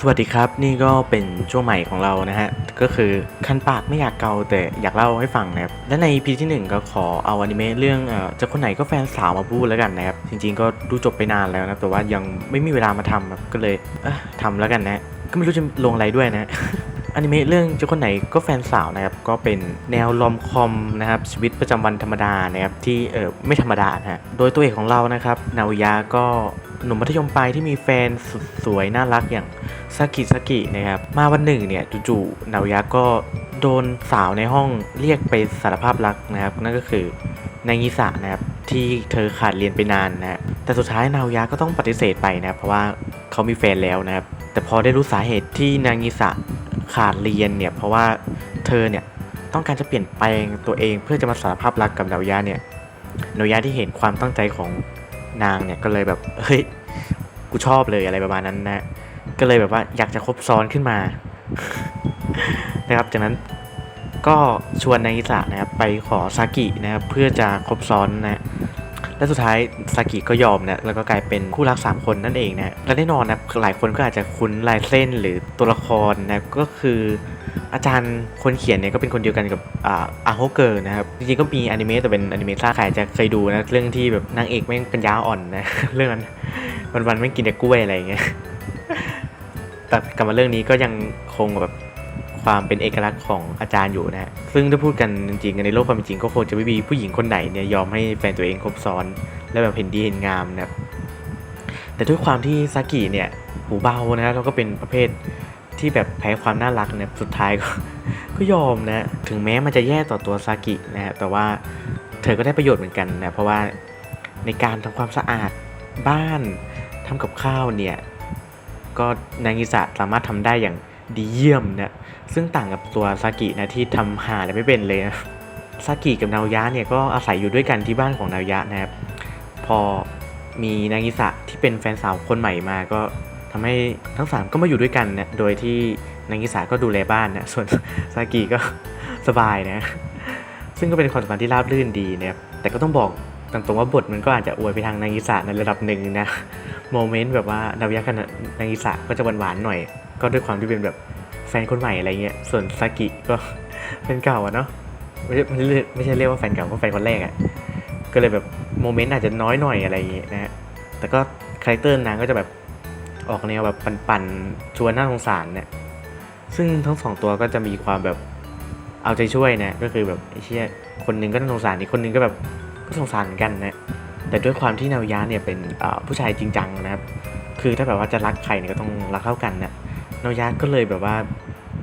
สวัสดีครับนี่ก็เป็นช่วงใหม่ของเรานะฮะ ก็คือคันปากไม่อยากเกาแต่อยากเล่าให้ฟังนะครับ และใน EP ที่ 1 ก็ขอเอาอนิเมะเรื่องเอ่อจะคนไหนก็แฟนสาวมาพูดแล้วกันนะครับ จริงๆก็ดูจบไปนานแล้วนะแต่ว่ายังไม่มีเวลามาทำครับก็เลยเออทำแล้วกันนะ ก็ไม่รู้จะลงอะไรด้วยนะอนิเมะเรื่องจะคนไหนก็แฟนสาวนะครับก็เป็นแนวลอมคอมนะครับชีวิตประจำวันธรรมดานะครับที่เออไม่ธรรมดานะฮะโดยตัวเอกของเรานะครับนาวิยะก็ หนุ่มมัธยมปลายที่มีแฟนสุดสวยน่ารักอย่างซากิซากินะครับ มาวันหนึ่งเนี่ยจู่ๆนาวยะก็โดนสาวในห้องเรียกไปสารภาพรักนะครับ นั่นก็คือนางงิสะนะครับที่เธอขาดเรียนไปนานนะแต่สุดท้ายนาวยะก็ต้องปฏิเสธไปนะครับเพราะว่าเขามีแฟนแล้วนะครับ แต่พอได้รู้สาเหตุที่นางงิสะขาดเรียนเนี่ยเพราะว่าเธอเนี่ยต้องการจะเปลี่ยนแปลงตัวเองเพื่อจะมาสารภาพรักกับนาวยะเนี่ยนาวยะที่เห็นความตั้งใจของ นางเนี่ยก็เลยแบบเฮ้ยกูชอบเลยอะไรประมาณนั้นนะก็เลยแบบว่าอยากจะคบซ้อนขึ้นมานะครับจากนั้นก็ชวนนางอิสระนะครับไปขอซากินะครับเพื่อจะคบซ้อนนะ และสุดท้ายซากิก็ยอมนะแล้วก็กลายเป็นคู่รัก 3 คนนั่นเองนะและแน่นอนนะหลายคนก็อาจจะคุ้นลายเส้นหรือตัวละครนะก็คืออาจารย์คนเขียนเนี่ยก็เป็นคนเดียวกันกับอาโฮเกอร์นะครับ จริงๆก็มีอนิเมะแต่เป็นอนิเมะซ่าใครจะเคยดูนะ เรื่องที่แบบนางเอกแม่งเป็นยาอ่อนนะ เรื่องนั้นวันๆไม่งกินแต่กล้วยอะไรอย่างเงี้ยแต่กลับมาเรื่องนี้ก็ยังคงแบบ ความเป็นเอกลักษณ์ของอาจารย์อยู่นะฮะซึ่งถ้าพูดกันจริงๆในโลกความเป็นจริงก็คงจะไม่มีผู้หญิงคนไหนเนี่ยยอมให้แฟนตัวเองคบซ้อน และแบบเห็นดีเห็นงามนะครับแต่ด้วยความที่ซากิเนี่ยหูเบานะแล้วก็เป็นประเภทที่แบบแพ้ความน่ารักเนี่ยสุดท้ายก็ก็ยอมนะ ถึงแม้มันจะแย่ต่อตัวซากินะฮะแต่ว่าเธอก็ได้ประโยชน์เหมือนกันนะเพราะว่าในการทำความสะอาดบ้านทำกับข้าวเนี่ย ก็นางอิสะสามารถทำได้อย่าง ดีเยี่ยมเนะซึ่งต่างกับตัวซากินะที่ทำหาอะไรไม่เป็นเลยนะซากิกับนาวยะเนี่ยก็อาศัยอยู่ด้วยกันที่บ้านของนาวยะนะครับพอมีนางิสะที่เป็นแฟนสาวคนใหม่มาก็ทำให้ทั้งสามก็มาอยู่ด้วยกันเนะโดยที่นางิสะก็ดูแลบ้านนะส่วนซากิก็สบายนะ ซึ่งก็เป็นความสัมพันธ์ที่ราบรื่นดีนะครับแต่ก็ต้องบอก ตรงว่าบทมันก็อาจจะอวยไปทางนางิสะในระดับหนึ่งนะโมเมนต์แบบว่านาวยะกับนางิสะก็จะหวานๆหน่อย ก็ด้วยความที่เป็นแบบแฟนคนใหม่อะไรเงี้ยส่วนซากิก็เป็นเก่าอะเนาะไม่ใช่ไม่ใช่เรียกว่าแฟนเก่าก็แฟนคนแรกอะ่ะก็เลยแบบโมเมนต์อาจจะน้อยหน่อยอะไรอย่างเงี้ยนะฮะแต่ก็คาแรคเตอร์นางก็จะแบบออกแนวแบบปั่นๆชวนน่าสงสารเนี่ยซึ่งทั้งสองตัวก็จะมีความแบบเอาใจช่วยนะก็คือแบบไอ้เชี่ยคนหนึงก็น่าสงสารอีกคนหนึงก็แบบ ก็สงสารกันนะแต่ด้วยความที่นาวยะเนี่ยเป็นผู้ชายจริงจังนะครับ คือถ้าแบบว่าจะรักใครเนี่ยก็ต้องรักเท่ากันนะนาวยะก็เลยแบบว่า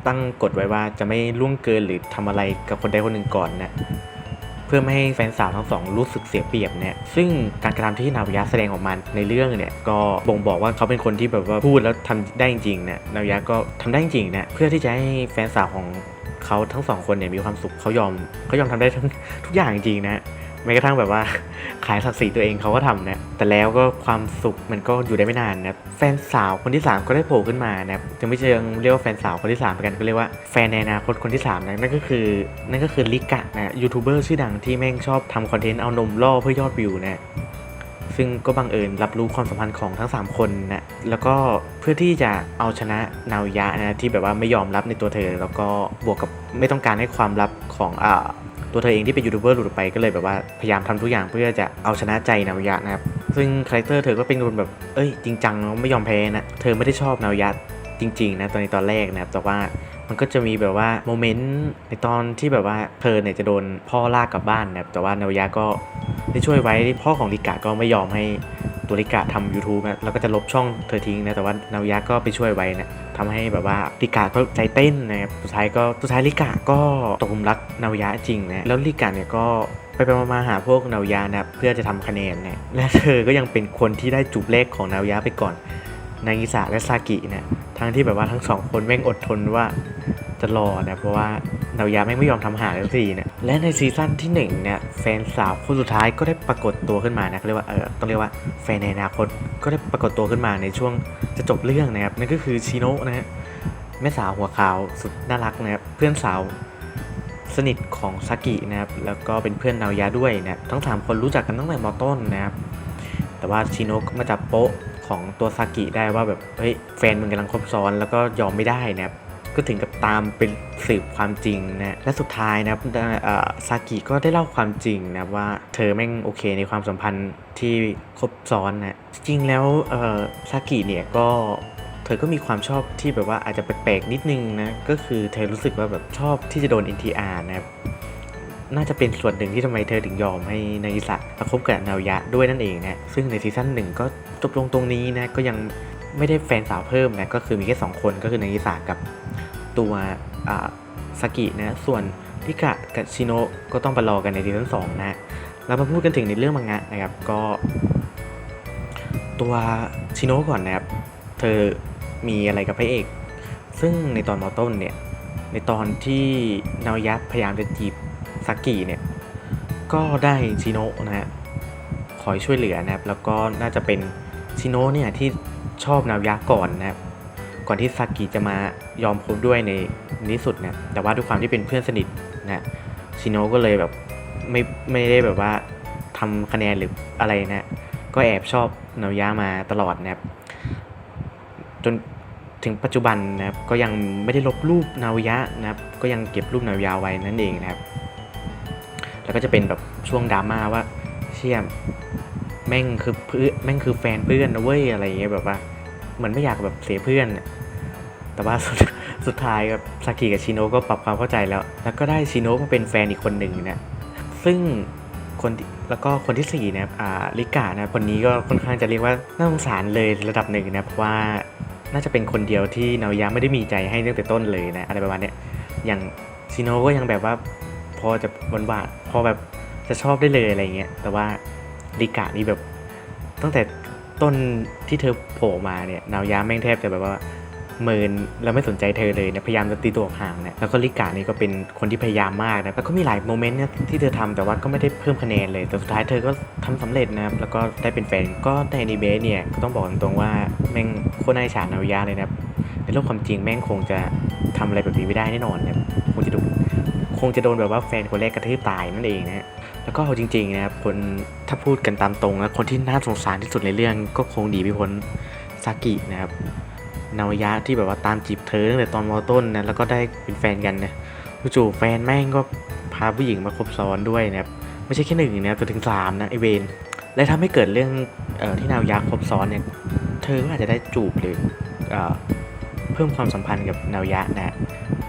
ตั้งกฎไว้ว่าจะไม่ล่วงเกินหรือทำอะไรกับคนใดคนหนึ่งก่อนนะเพื่อไม่ให้แฟนสาวทั้งสองรู้สึกเสียเปรียบเนี่ยซึ่งการกระทำที่นาวยะแสดงออกมาในเรื่องเนี่ยก็บ่งบอกว่าเขาเป็นคนที่แบบว่าพูดแล้วทำได้จริงๆนะนาวยะก็ทำได้จริงๆนะเพื่อที่จะให้แฟนสาวของเขาทั้งสองคนเนี่ยมีความสุขเขายอมเขายอมทำได้ทั้งทุกอย่างจริงๆนะ แม้กระทั่งแบบว่า ขายศักดิ์ศรีตัวเองเขาก็ทำนะแต่แล้วก็ความสุขมันก็อยู่ได้ไม่นานนะแฟนสาวคนที่ 3 ก็ได้โผล่ขึ้นมานะจะไม่เชิงเรียกว่าแฟนสาวคนที่3เหมือนกันก็เรียกว่าแฟนในอนาคตคนที่ 3นะนั่นก็คือนั่นก็คือลิกะนะยูทูบเบอร์ชื่อดังที่แม่งชอบทำคอนเทนต์เอานมล่อเพื่อยอดวิวนะซึ่งก็บังเอิญรับรู้ความสัมพันธ์ของทั้ง 3 คนนะแล้วก็เพื่อที่จะเอาชนะนาวยะนะที่แบบว่าไม่ยอมรับในตัวเธอ แล้วก็บวกกับไม่ต้องการให้ความลับของอ่า ตัวเธอเองที่เป็นยูทูบเบอร์หลุดไปก็เลยแบบว่าพยายามทำทุกอย่างเพื่อจะเอาชนะใจนาวายะนะครับ ซึ่งคาแรคเตอร์เธอก็เป็นคนแบบเอ้ยจริงจังแล้วไม่ยอมแพ้นะเธอไม่ได้ชอบนาวายะจริงๆนะตอนในตอนแรกนะครับแต่ว่ามันก็จะมีแบบว่าโมเมนต์ในตอนที่แบบว่าเธอเนี่ยจะโดนพ่อลากกลับบ้านนะครับแต่ว่านาวายะก็ได้ช่วยไว้พ่อของลิกะก็ไม่ยอมให้ ตัวลิกะทำ YouTube นะแล้วก็จะลบช่องเธอทิ้งนะแต่ว่านาวายะก็ไปช่วยไว้นะทำให้แบบว่าลิกาก็ใจเต้นนะครับสุดท้ายก็สุดท้ายลิกาก็ตกหลุมรักนาวยะจริงนะแล้วลิกาเนี่ยก็ไปไปมาหาพวกนาวยะนะเพื่อจะทำคะแนนเนี่ยและเธอก็ยังเป็นคนที่ได้จูบเลขของนาวยะไปก่อนนางิสาและซากิเนี่ยทั้งที่แบบว่าทั้งสองคนแม่งอดทนว่า จะรอนะเพราะว่านาวยะแม่ไม่ยอมทำหาทันทีเนี่ยและในซีซั่นที่หนึ่งเนี่ยแฟนสาวคนสุดท้ายก็ได้ปรากฏตัวขึ้นมานะเขาเรียกว่าเออต้องเรียกว่าแฟนในอนาคตก็ได้ปรากฏตัวขึ้นมาในช่วงจะจบเรื่องนะครับนั่นก็คือชิโนะนะฮะแม่สาวหัวขาวสุดน่ารักนะครับเพื่อนสาวสนิทของซากินะครับแล้วก็เป็นเพื่อนนาวยะด้วยนะทั้งสามคนรู้จักกันตั้งแต่มต้นนะครับแต่ว่าชิโนะก็มาจับโป๊ะขของตัวซากิได้ว่าแบบเฮ้ยแฟนมึงกำลังคบซ้อนแล้วก็ยอมไม่ได้นะครับ ก็ถึงกับตามเป็นสืบความจริงนะและสุดท้ายนะซากิก็ได้เล่าความจริงนะว่าเธอแม่งโอเคในความสัมพันธ์ที่คบซ้อนนะจริงแล้วซากิเนี่ยก็เธอก็มีความชอบที่แบบว่าอาจจะแปลกๆนิดนึงนะก็คือเธอรู้สึกว่าแบบชอบที่จะโดน NTR นะครับน่าจะเป็นส่วนหนึ่งที่ทำไมเธอถึงยอมให้นายิสะมาคบกับนายะด้วยนั่นเองนะซึ่งในซีซั่นหนึ่งก็จบลงตรงนี้นะก็ยัง ไม่ได้แฟนสาวเพิ่มนะก็คือมีแค่2คนก็คือนายิสะกับตัวสกินะส่วนพิกะกับชิโนะก็ต้องไปรอกันในซีซั่นสองนะเรามาพูดกันถึงในเรื่องมังงะนะครับ ก็ ตัวชิโนะก่อนนะครับ เธอมีอะไรกับพระเอก ซึ่งในตอนมอต้นเนี่ย ในตอนที่นาวยักษ์พยายามจะจีบซากิเนี่ย ก็ได้ชิโนะนะฮะคอยช่วยเหลือนะครับ แล้วก็น่าจะเป็นชิโนะเนี่ยที่ ชอบนาวยักษ์ก่อนนะครับก่อนที่ซากิจะมายอมคบด้วยในที่สุดนะแต่ว่าด้วยความที่เป็นเพื่อนสนิทนะชิโนะก็เลยแบบไม่ไม่ได้แบบว่าทำคะแนนหรืออะไรนะ ก็แอบชอบนาวยักษ์มาตลอดนะครับจนถึงปัจจุบันนะครับก็ยังไม่ได้ลบรูปนาวายะนะครับ ก็ยังเก็บรูปนาวายะไว้นั่นเองนะครับ แล้วก็จะเป็นแบบช่วงดราม่าว่าเชี่ยแม่งคือเพื่อแม่งคือแฟนเพื่อนนะเว้ยอะไรเงี้ยแบบว่า เหมือนไม่อยากแบบเสียเพื่อนน่ะแต่ว่าสุดสุดท้ายกับซากิกับชิโนะก็ปรับความเข้าใจแล้ว แล้วก็ได้ชิโนะมาเป็นแฟนอีกคนหนึ่งนะซึ่งคนแล้วก็คนที่สี่นะครับอ่าลิกานะคนนี้ก็ค่อนข้างจะเรียกว่าน่าสงสารเลยระดับหนึ่งนะเพราะว่าน่าจะเป็นคนเดียวที่นาวยะไม่ได้มีใจให้ตั้งแต่ต้นเลยนะอะไรประมาณเนี้ยอย่างชิโนก็ยังแบบว่าพอจะหวานวานๆพอแบบจะชอบได้เลยอะไรเงี้ยแต่ว่าริกะนี่แบบตั้งแต่ ต้นที่เธอโผล่มาเนี่ยนาวยะแม่งแทบจะแบบว่าเมินแล้วไม่สนใจเธอเลยนะพยายามจะตีตัวห่างเนะแล้วก็ริกะนี่ก็เป็นคนที่พยายามมากนะแล้วก็มีหลายโมเมนต์เนี่ยที่เธอทำแต่ว่าก็ไม่ได้เพิ่มคะแนนเลยแต่สุดท้ายเธอก็ทำสำเร็จนะครับแล้วก็ได้เป็นแฟนก็ในอนิเมะเนี่ยก็ต้องบอกตรงๆว่าแม่งโคตรน่าฉานาวยะเลยนะครับในโลกความจริงแม่งคงจะทำอะไรแบบนี้ไม่ได้แน่นอนเนี่ยคงจะโดน คงจะโดนแบบว่าแฟนคนแรกกระทืบตายนั่นเองนะฮะแล้วก็เอาจริงๆนะครับคนถ้าพูดกันตามตรงแล้วคนที่น่าสงสารที่สุดในเรื่องก็คงดีไม่พ้นซากินะครับนาวยะที่แบบว่าตามจีบเธอตั้งแต่ตอนมอต้นนะแล้วก็ได้เป็นแฟนกันนะจู่ๆแฟนแม่งก็พาผู้หญิงมาคบซ้อนด้วยนะครับไม่ใช่แค่หนึ่งนะครับแต่ถึงสามนะไอเวนและทำให้เกิดเรื่องออที่นาวยะคบซ้อนเนี่ยเธอก็อาจจะได้จูบหรือเอเพิ่มความสัมพันธ์กับนาวยะนะ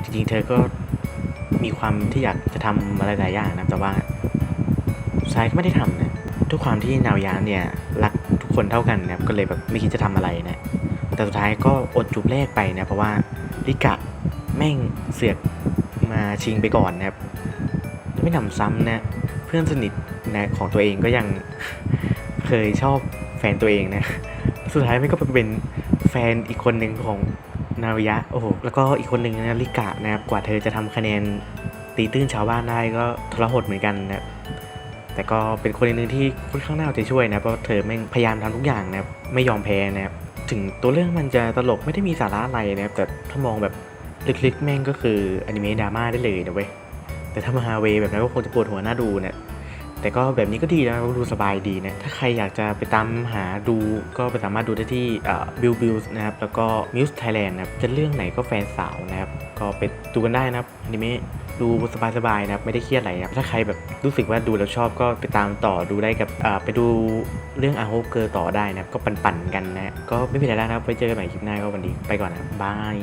จริงๆเธอก็ มีความที่อยากจะทำอะไรหลายอย่างนะแต่ว่าชายก็ไม่ได้ทำนะด้วยความที่นาวยะเนี่ยรักทุกคนเท่ากันนะก็เลยแบบไม่คิดจะทำอะไรนะแต่สุดท้ายก็อดจูบแรกไปนะเพราะว่าลิกะแม่งเสือกมาชิงไปก่อนนะครับไม่นำซ้ำนะเพื่อนสนิทนะของตัวเองก็ยังเคยชอบแฟนตัวเองนะ สุดท้ายไม่ก็ไปเป็นแฟนอีกคนหนึ่งของ นาวิยะ โอ้โห แล้วก็อีกคนหนึ่งนะลิกะนะครับ กว่าเธอจะทำคะแนนตีตื้นชาวบ้านได้ก็ทรหดเหมือนกันนะแต่ก็เป็นคนหนึ่งที่ค่อนข้างน่าเอาใจช่วยนะ เพราะเธอแม่งพยายามทำทุกอย่างนะครับไม่ยอมแพ้นะครับ ถึงตัวเรื่องมันจะตลกไม่ได้มีสาระอะไรนะครับ แต่ถ้ามองแบบลึกๆ แม่งก็คืออนิเมะดราม่าได้เลยนะเว้ย แต่ถ้ามาฮาเวแบบนั้นก็คงจะปวดหัวหน้าดูเนี่ย แต่ก็แบบนี้ก็ดีนะดูสบายดีนะถ้าใครอยากจะไปตามหาดูก็ไปสามารถดูได้ที่บิลบิลนะครับแล้วก็มิวส์ไทยแลนด์นะครับจะเรื่องไหนก็แฟนสาวนะครับก็ไปดูกันได้นะครับอนิเมะดูสบายๆนะครับไม่ได้เครียดอะไรนะครับถ้าใครแบบรู้สึกว่าดูแล้วชอบก็ไปตามต่อดูได้กับไปดูเรื่องอาโฮเกอร์ต่อได้นะครับก็ปั่นๆกันนะก็ไม่มีอะไรแล้วนะครับไว้เจอกันใหม่คลิปหน้าก็วันนี้ไปก่อนนะบาย